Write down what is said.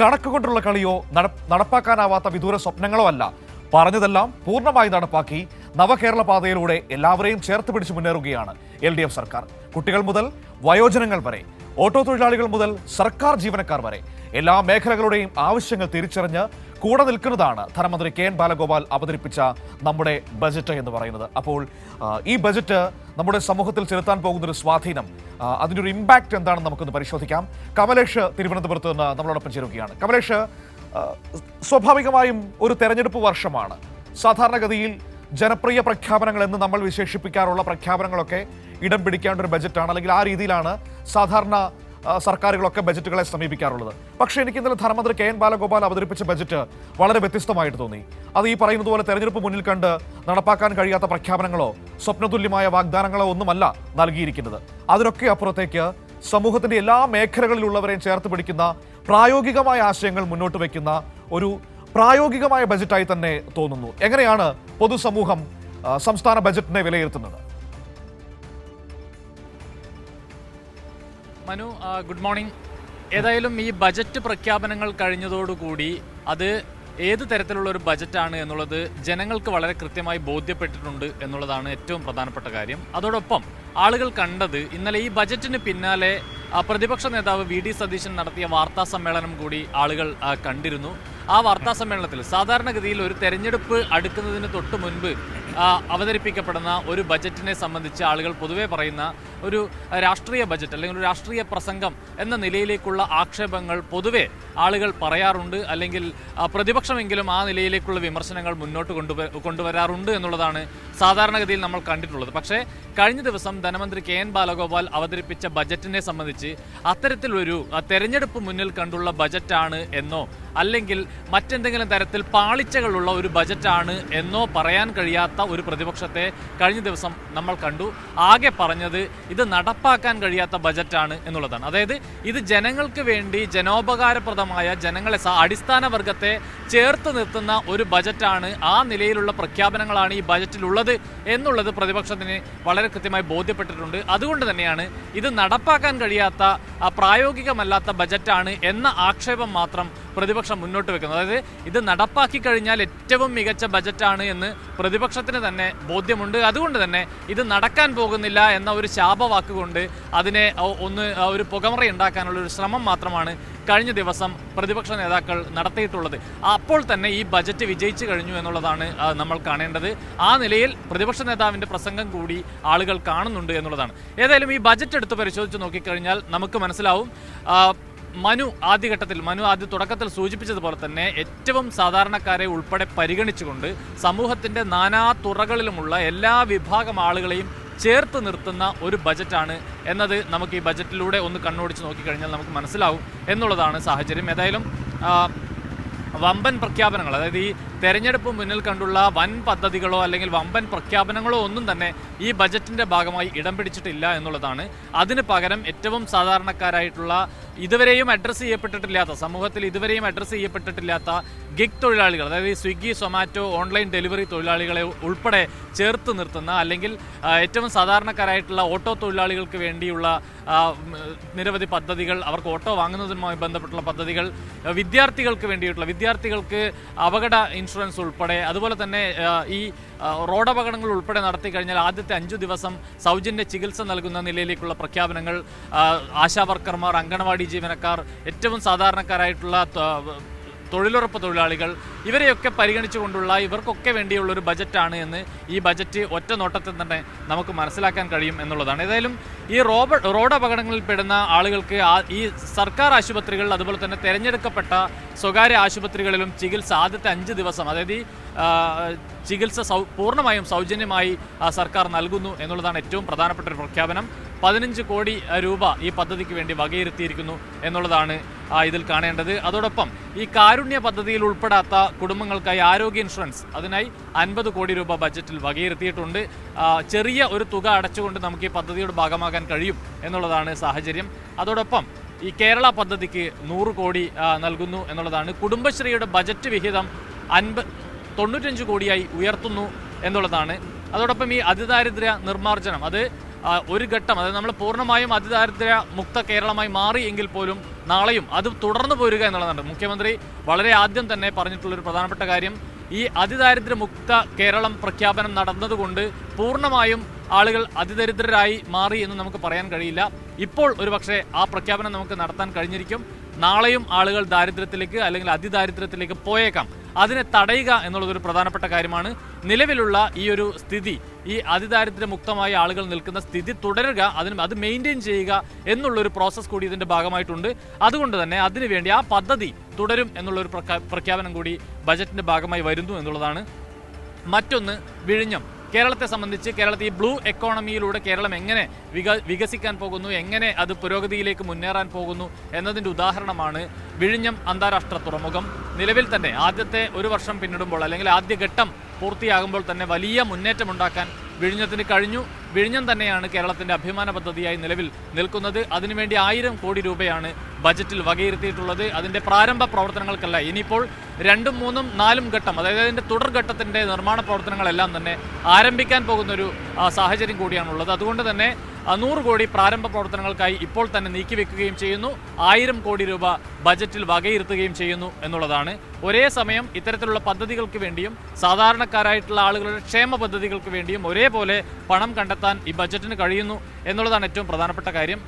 കണക്ക് കൊണ്ടുള്ള കളിയോ നട- നടപ്പാക്കാനാവാത്ത വിദൂര സ്വപ്നങ്ങളോ അല്ല. പറഞ്ഞതെല്ലാം പൂർണമായി നടപ്പാക്കി നവകേരള പാതയിലൂടെ എല്ലാവരെയും ചേർത്ത് പിടിച്ച് മുന്നേറുകയാണ് എൽ സർക്കാർ. കുട്ടികൾ മുതൽ വയോജനങ്ങൾ വരെ ഓട്ടോ തൊഴിലാളികൾ മുതൽ സർക്കാർ ജീവനക്കാർ വരെ എല്ലാ മേഖലകളുടെയും ആവശ്യങ്ങൾ തിരിച്ചറിഞ്ഞ് കൂടെ നിൽക്കുന്നതാണ് ധനമന്ത്രി കെ എൻ ബാലഗോപാൽ അവതരിപ്പിച്ച നമ്മുടെ ബജറ്റ് എന്ന് പറയുന്നത്. അപ്പോൾ ഈ ബജറ്റ് നമ്മുടെ സമൂഹത്തിൽ ചെലുത്താൻ പോകുന്ന ഒരു സ്വാധീനം അതിന്റെ ഒരു ഇമ്പാക്റ്റ് എന്താണെന്ന് നമുക്കൊന്ന് പരിശോധിക്കാം. കമലേഷ് തിരുവനന്തപുരത്ത് നിന്ന് നമ്മളോടൊപ്പം ചേരുകയാണ്. കമലേഷ് സ്വാഭാവികമായും ഒരു തെരഞ്ഞെടുപ്പ് വർഷമാണ്. സാധാരണഗതിയിൽ ജനപ്രിയ പ്രഖ്യാപനങ്ങൾ എന്ന് നമ്മൾ വിശേഷിപ്പിക്കാറുള്ള പ്രഖ്യാപനങ്ങളൊക്കെ ഇടം പിടിക്കേണ്ട ഒരു ബജറ്റാണ്. അല്ലെങ്കിൽ ആ രീതിയിലാണ് സാധാരണ സർക്കാരുകളൊക്കെ ബജറ്റുകളെ സമീപിക്കാറുള്ളത്. പക്ഷേ എനിക്ക് ഇന്നലെ ധനമന്ത്രി കെ എൻ ബാലഗോപാൽ അവതരിപ്പിച്ച ബജറ്റ് വളരെ വ്യത്യസ്തമായിട്ട് തോന്നി. അത് ഈ പറയുന്നത് പോലെ തെരഞ്ഞെടുപ്പ് മുന്നിൽ കണ്ട് നടപ്പാക്കാൻ കഴിയാത്ത പ്രഖ്യാപനങ്ങളോ സ്വപ്നതുല്യമായ വാഗ്ദാനങ്ങളോ ഒന്നുമല്ല നൽകിയിരിക്കുന്നത്. അതിനൊക്കെ അപ്പുറത്തേക്ക് സമൂഹത്തിന്റെ എല്ലാ മേഖലകളിലുള്ളവരെയും ചേർത്ത് പിടിക്കുന്ന പ്രായോഗികമായ ആശയങ്ങൾ മുന്നോട്ട് വയ്ക്കുന്ന ഒരു പ്രായോഗികമായ ബജറ്റായി തന്നെ തോന്നുന്നു. എങ്ങനെയാണ് പൊതുസമൂഹം സംസ്ഥാന ബജറ്റിനെ വിലയിരുത്തുന്നത്. Manu good morning. ഏതായാലും ഈ ബജറ്റ് പ്രഖ്യാപനങ്ങൾ കഴിഞ്ഞതോടുകൂടി അത് ഏത് തരത്തിലുള്ള ഒരു ബജറ്റാണ് എന്നുള്ളത് ജനങ്ങൾക്ക് വളരെ കൃത്യമായി ബോധ്യപ്പെട്ടിട്ടുണ്ട് എന്നുള്ളതാണ് ഏറ്റവും പ്രധാനപ്പെട്ട കാര്യം. അതോടൊപ്പം ആളുകൾ കണ്ടത് ഇന്നലെ ഈ ബജറ്റിന് പിന്നാലെ പ്രതിപക്ഷ നേതാവ് വി ഡി സതീശൻ നടത്തിയ വാർത്താ സമ്മേളനം കൂടി ആളുകൾ കണ്ടിരുന്നു. ആ വാർത്താ സമ്മേളനത്തിൽ സാധാരണഗതിയിൽ ഒരു തെരഞ്ഞെടുപ്പ് അടുക്കുന്നതിന് തൊട്ട് മുൻപ് അവതരിപ്പിക്കപ്പെടുന്ന ഒരു ബജറ്റിനെ സംബന്ധിച്ച് ആളുകൾ പൊതുവെ പറയുന്ന ഒരു രാഷ്ട്രീയ ബജറ്റ് അല്ലെങ്കിൽ ഒരു രാഷ്ട്രീയ പ്രസംഗം എന്ന നിലയിലേക്കുള്ള ആക്ഷേപങ്ങൾ പൊതുവെ ആളുകൾ പറയാറുണ്ട് അല്ലെങ്കിൽ പ്രതിപക്ഷമെങ്കിലും ആ നിലയിലേക്കുള്ള വിമർശനങ്ങൾ മുന്നോട്ട് കൊണ്ടുവ കൊണ്ടുവരാറുണ്ട് എന്നുള്ളതാണ് സാധാരണഗതിയിൽ നമ്മൾ കണ്ടിട്ടുള്ളത്. പക്ഷേ കഴിഞ്ഞ ദിവസം ധനമന്ത്രി കെ എൻ ബാലഗോപാൽ അവതരിപ്പിച്ച ബജറ്റിനെ സംബന്ധിച്ച് അത്തരത്തിലൊരു തെരഞ്ഞെടുപ്പ് മുന്നിൽ കണ്ടുള്ള ബജറ്റാണ് എന്നോ അല്ലെങ്കിൽ മറ്റെന്തെങ്കിലും തരത്തിൽ പാളിച്ചകളുള്ള ഒരു ബജറ്റാണ് എന്നോ പറയാൻ കഴിയാത്ത ഒരു പ്രതിപക്ഷത്തെ കഴിഞ്ഞ ദിവസം നമ്മൾ കണ്ടു. ആകെ പറഞ്ഞത് ഇത് നടപ്പാക്കാൻ കഴിയാത്ത ബജറ്റാണ് എന്നുള്ളതാണ്. അതായത് ഇത് ജനങ്ങൾക്ക് വേണ്ടി ജനോപകാരപ്രദമായ ജനങ്ങളെ അടിസ്ഥാന വർഗത്തെ ചേർത്ത് നിർത്തുന്ന ഒരു ബജറ്റാണ് ആ നിലയിലുള്ള പ്രഖ്യാപനങ്ങളാണ് ഈ ബജറ്റിലുള്ളത് എന്നുള്ളത് പ്രതിപക്ഷത്തിന് വളരെ കൃത്യമായി ബോധ്യപ്പെട്ടിട്ടുണ്ട്. അതുകൊണ്ട് തന്നെയാണ് ഇത് നടപ്പാക്കാൻ കഴിയാത്ത പ്രായോഗികമല്ലാത്ത ബജറ്റാണ് എന്ന ആക്ഷേപം മാത്രം പ്രതിപക്ഷം മുന്നോട്ട് വെക്കുന്നത്. അതായത് ഇത് നടപ്പാക്കി കഴിഞ്ഞാൽ ഏറ്റവും മികച്ച ബജറ്റാണ് എന്ന് പ്രതിപക്ഷത്തിന് തന്നെ ബോധ്യമുണ്ട്. അതുകൊണ്ട് തന്നെ ഇത് നടക്കാൻ പോകുന്നില്ല എന്ന ഒരു ശാപവാക്ക് കൊണ്ട് അതിനെ ഒന്ന് ഒരു പുകമറ ഉണ്ടാക്കാനുള്ള ഒരു ശ്രമം മാത്രമാണ് കഴിഞ്ഞ ദിവസം പ്രതിപക്ഷ നേതാക്കൾ നടത്തിയിട്ടുള്ളത്. അപ്പോൾ തന്നെ ഈ ബജറ്റ് വിജയിച്ചു കഴിഞ്ഞു എന്നുള്ളതാണ് നമ്മൾ കാണേണ്ടത്. ആ നിലയിൽ പ്രതിപക്ഷ നേതാവിന്റെ പ്രസംഗം കൂടി ആളുകൾ കാണുന്നുണ്ട് എന്നുള്ളതാണ്. ഏതായാലും ഈ ബജറ്റ് എടുത്ത് പരിശോധിച്ച് നോക്കിക്കഴിഞ്ഞാൽ നമുക്ക് മനസ്സിലാവും മനു ആദ്യഘട്ടത്തിൽ മനു ആദ്യ തുടക്കത്തിൽ സൂചിപ്പിച്ചതുപോലെ തന്നെ ഏറ്റവും സാധാരണക്കാരെ ഉൾപ്പെടെ പരിഗണിച്ചുകൊണ്ട് സമൂഹത്തിന്റെ നാനാ തുറകളിലുമുള്ള എല്ലാ വിഭാഗം ആളുകളെയും ചേർത്ത് നിർത്തുന്ന ഒരു ബജറ്റാണ് എന്നത് നമുക്ക് ഈ ബജറ്റിലൂടെ ഒന്ന് കണ്ണോടിച്ച് നോക്കിക്കഴിഞ്ഞാൽ നമുക്ക് മനസ്സിലാവും എന്നുള്ളതാണ് സാഹചര്യം. ഏതായാലും വമ്പൻ പ്രഖ്യാപനങ്ങൾ അതായത് ഈ തെരഞ്ഞെടുപ്പ് മുന്നിൽ കണ്ടുള്ള വൻ പദ്ധതികളോ അല്ലെങ്കിൽ വമ്പൻ പ്രഖ്യാപനങ്ങളോ ഒന്നും തന്നെ ഈ ബജറ്റിന്റെ ഭാഗമായി ഇടം പിടിച്ചിട്ടില്ല എന്നുള്ളതാണ്. അതിന് പകരം ഏറ്റവും സാധാരണക്കാരായിട്ടുള്ള ഇതുവരെയും അഡ്രസ്സ് ചെയ്യപ്പെട്ടിട്ടില്ലാത്ത സമൂഹത്തിൽ ഇതുവരെയും അഡ്രസ്സ് ചെയ്യപ്പെട്ടിട്ടില്ലാത്ത ഗിഗ് തൊഴിലാളികൾ അതായത് ഈ സ്വിഗ്ഗി സൊമാറ്റോ ഓൺലൈൻ ഡെലിവറി തൊഴിലാളികളെ ഉൾപ്പെടെ ചേർത്ത് നിർത്തുന്ന അല്ലെങ്കിൽ ഏറ്റവും സാധാരണക്കാരായിട്ടുള്ള ഓട്ടോ തൊഴിലാളികൾക്ക് വേണ്ടിയുള്ള നിരവധി പദ്ധതികൾ അവർക്ക് ഓട്ടോ വാങ്ങുന്നതുമായി ബന്ധപ്പെട്ടുള്ള പദ്ധതികൾ വിദ്യാർത്ഥികൾക്ക് വേണ്ടിയിട്ടുള്ള വിദ്യാർത്ഥികൾക്ക് അപകട ഇൻഷുറൻസ് ഉൾപ്പെടെ അതുപോലെ തന്നെ ഈ ആ, റോഡ് അപകടങ്ങൾ ഉൾപ്പെടെ നടത്തി കഴിഞ്ഞാൽ ആദ്യത്തെ അഞ്ചു ദിവസം സൗജന്യ ചികിത്സ നൽകുന്ന നിലയിലേക്കുള്ള പ്രഖ്യാപനങ്ങൾ ആശാവർക്കർമാർ ആശാ വർക്കർമാർ അങ്കണവാടി ജീവനക്കാർ ഏറ്റവും സാധാരണക്കാരായിട്ടുള്ള തൊഴിലുറപ്പ് തൊഴിലാളികൾ ഇവരെയൊക്കെ പരിഗണിച്ചുകൊണ്ടുള്ള ഇവർക്കൊക്കെ വേണ്ടിയുള്ളൊരു ബജറ്റാണ് എന്ന് ഈ ബജറ്റ് ഒറ്റ നോട്ടത്തിൽ തന്നെ നമുക്ക് മനസ്സിലാക്കാൻ കഴിയും എന്നുള്ളതാണ്. ഏതായാലും ഈ റോബ റോഡ് അപകടങ്ങളിൽ പെടുന്ന ആളുകൾക്ക് ഈ സർക്കാർ ആശുപത്രികൾ അതുപോലെ തന്നെ തിരഞ്ഞെടുക്കപ്പെട്ട സ്വകാര്യ ആശുപത്രികളിലും ചികിത്സ ആദ്യത്തെ അഞ്ച് ദിവസം അതായത് ഈ ചികിത്സ സൗ പൂർണമായും സൗജന്യമായി സർക്കാർ നൽകുന്നു എന്നുള്ളതാണ് ഏറ്റവും പ്രധാനപ്പെട്ട ഒരു പ്രഖ്യാപനം. പതിനഞ്ച് കോടി രൂപ ഈ പദ്ധതിക്ക് വേണ്ടി വകയിരുത്തിയിരിക്കുന്നു എന്നുള്ളതാണ് ഇതിൽ കാണേണ്ടത്. അതോടൊപ്പം ഈ കാരുണ്യ പദ്ധതിയിൽ ഉൾപ്പെടാത്ത കുടുംബങ്ങൾക്കായി ആരോഗ്യ ഇൻഷുറൻസ് അതിനായി അൻപത് കോടി രൂപ ബജറ്റിൽ വകയിരുത്തിയിട്ടുണ്ട്. ചെറിയ ഒരു തുക അടച്ചുകൊണ്ട് നമുക്ക് ഈ പദ്ധതിയുടെ ഭാഗമാകാൻ കഴിയും എന്നുള്ളതാണ് സാഹചര്യം. അതോടൊപ്പം ഈ കേരള പദ്ധതിക്ക് നൂറ് കോടി നൽകുന്നു എന്നുള്ളതാണ്. കുടുംബശ്രീയുടെ ബജറ്റ് വിഹിതം അൻപ തൊണ്ണൂറ്റഞ്ച് കോടിയായി ഉയർത്തുന്നു എന്നുള്ളതാണ്. അതോടൊപ്പം ഈ അതിദാരിദ്ര്യ നിർമ്മാർജനം അത് ഒരു ഘട്ടം അതായത് നമ്മൾ പൂർണമായും അതിദാരിദ്ര്യ മുക്ത കേരളമായി മാറി എങ്കിൽ പോലും നാളെയും അത് തുടർന്നു പോരുക എന്നുള്ളതാണ്. മുഖ്യമന്ത്രി വളരെ ആദ്യം തന്നെ പറഞ്ഞിട്ടുള്ള ഒരു പ്രധാനപ്പെട്ട കാര്യം ഈ അതിദാരിദ്ര്യ മുക്ത കേരളം പ്രഖ്യാപനം നടന്നതുകൊണ്ട് പൂർണമായും ആളുകൾ അതിദരിദ്രരായി മാറി എന്ന് നമുക്ക് പറയാൻ കഴിയില്ല. ഇപ്പോൾ ഒരുപക്ഷെ ആ പ്രഖ്യാപനം നമുക്ക് നടത്താൻ കഴിഞ്ഞിരിക്കും. നാളെയും ആളുകൾ ദാരിദ്ര്യത്തിലേക്ക് അല്ലെങ്കിൽ അതിദാരിദ്ര്യത്തിലേക്ക് പോയേക്കാം. അതിനെ തടയുക എന്നുള്ളതൊരു പ്രധാനപ്പെട്ട കാര്യമാണ്. നിലവിലുള്ള ഈ ഒരു സ്ഥിതി ഈ അതിദാരിദ്ര്യ മുക്തമായ ആളുകൾ നിൽക്കുന്ന സ്ഥിതി തുടരുക അതിന് അത് മെയിന്റെയിൻ ചെയ്യുക എന്നുള്ളൊരു പ്രോസസ്സ് കൂടി ഇതിന്റെ ഭാഗമായിട്ടുണ്ട്. അതുകൊണ്ട് തന്നെ അതിനുവേണ്ടി ആ പദ്ധതി തുടരും എന്നുള്ളൊരു പ്രഖ്യാ- പ്രഖ്യാപനം കൂടി ബജറ്റിന്റെ ഭാഗമായി വരുന്നു എന്നുള്ളതാണ്. മറ്റൊന്ന് വിഴിഞ്ഞം. കേരളത്തെ സംബന്ധിച്ച് കേരളത്തിൽ ഈ ബ്ലൂ എക്കോണമിയിലൂടെ കേരളം എങ്ങനെ വിക വികസിക്കാൻ പോകുന്നു എങ്ങനെ അത് പുരോഗതിയിലേക്ക് മുന്നേറാൻ പോകുന്നു എന്നതിന്റെ ഉദാഹരണമാണ് വിഴിഞ്ഞം അന്താരാഷ്ട്ര തുറമുഖം. നിലവിൽ തന്നെ ആദ്യത്തെ ഒരു വർഷം പിന്നിടുമ്പോൾ അല്ലെങ്കിൽ ആദ്യഘട്ടം പൂർത്തിയാകുമ്പോൾ തന്നെ വലിയ മുന്നേറ്റമുണ്ടാക്കാൻ വിഴിഞ്ഞത്തിന് കഴിഞ്ഞു. വിഴിഞ്ഞം തന്നെയാണ് കേരളത്തിന്റെ അഭിമാന പദ്ധതിയായി നിലവിൽ നിൽക്കുന്നത്. അതിനുവേണ്ടി ആയിരം കോടി രൂപയാണ് ബജറ്റിൽ വകയിരുത്തിയിട്ടുള്ളത്. അതിന്റെ പ്രാരംഭ പ്രവർത്തനങ്ങൾക്കല്ല ഇനിയിപ്പോൾ രണ്ടും മൂന്നും നാലും ഘട്ടം അതായത് അതിന്റെ തുടർഘട്ടത്തിന്റെ നിർമ്മാണ പ്രവർത്തനങ്ങളെല്ലാം തന്നെ ആരംഭിക്കാൻ പോകുന്ന ഒരു ആ, സാഹചര്യം കൂടിയാണുള്ളത്. അതുകൊണ്ട് തന്നെ നൂറ് കോടി പ്രാരംഭ പ്രവർത്തനങ്ങൾക്കായി ഇപ്പോൾ തന്നെ നീക്കിവെക്കുകയും ചെയ്യുന്നു. ആയിരം കോടി രൂപ ബജറ്റിൽ വകയിരുത്തുകയും ചെയ്യുന്നു എന്നുള്ളതാണ്. ഒരേ സമയം ഇത്തരത്തിലുള്ള പദ്ധതികൾക്ക് വേണ്ടിയും സാധാരണക്കാരായിട്ടുള്ള ആളുകളുടെ ക്ഷേമ പദ്ധതികൾക്ക് വേണ്ടിയും ഒരേപോലെ പണം കണ്ടെത്താൻ ഈ ബജറ്റിന് കഴിയുന്നു എന്നുള്ളതാണ് ഏറ്റവും പ്രധാനപ്പെട്ട കാര്യം.